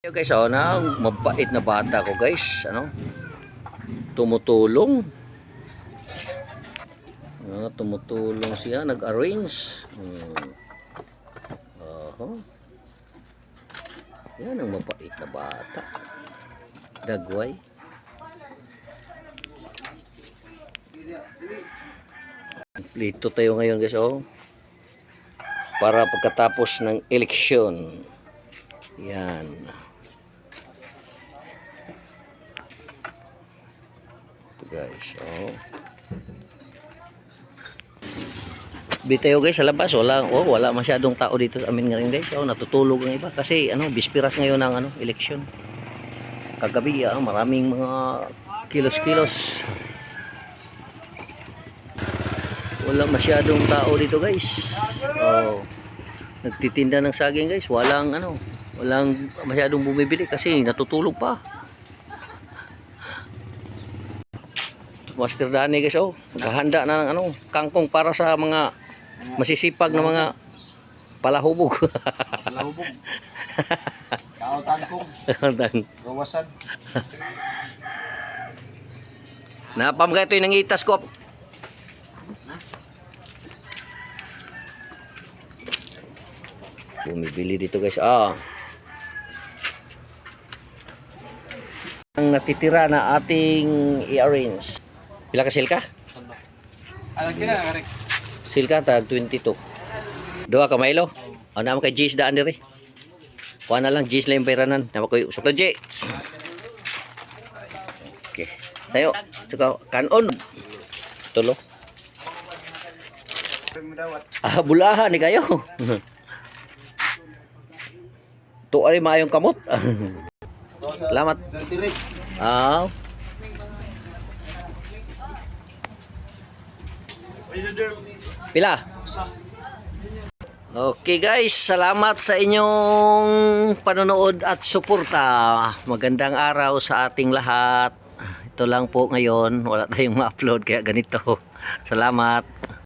Yo guys, oh, na mabait na bata ko guys, ano? Tumutulong. Ah, tumutulong siya, nag-arrange. Hmm. Oho. Yan ang mabait na bata. Dagway. Lito tayo ngayon guys, oh. Para pagkatapos ng eleksyon. Yan. Guys, oh. Bitayo guys sa labas, wala oh, wala masyadong tao dito sa amin ngayon guys. Oh, natutulog ang iba kasi ano, bispiras ngayon ng ano, eleksyon. Kagabi ah, maraming mga kilos-kilos. Wala masyadong tao dito guys. Oh. Nagtitinda ng saging guys, walang ano, walang masyadong bumibili kasi natutulog pa. Master Dani guys oh, naghahanda na ng ano, kangkong para sa mga masisipag na mga palahubog. Lahubog. Kautan kong gawasan. Napamagay ito yung nangitas ko. Bumibili dito guys. Ah. Ang natitira na ating i-arrange. Pila ka silka? Alam nga rin. Silka tag 22. Dua ka Milo. O naman kay G's daan diri. Kuha na lang G's lang peranan. Nama ko usok to G. Okay. Tayo. Suka kanon. Tulo. Ah, bulahan ni kayo. ay maayong kamot. Salamat. Ah. Pila? Okay guys, salamat sa inyong panonood at suporta. Magandang araw sa ating lahat. Ito lang po ngayon, wala tayong ma-upload kaya ganito. Salamat.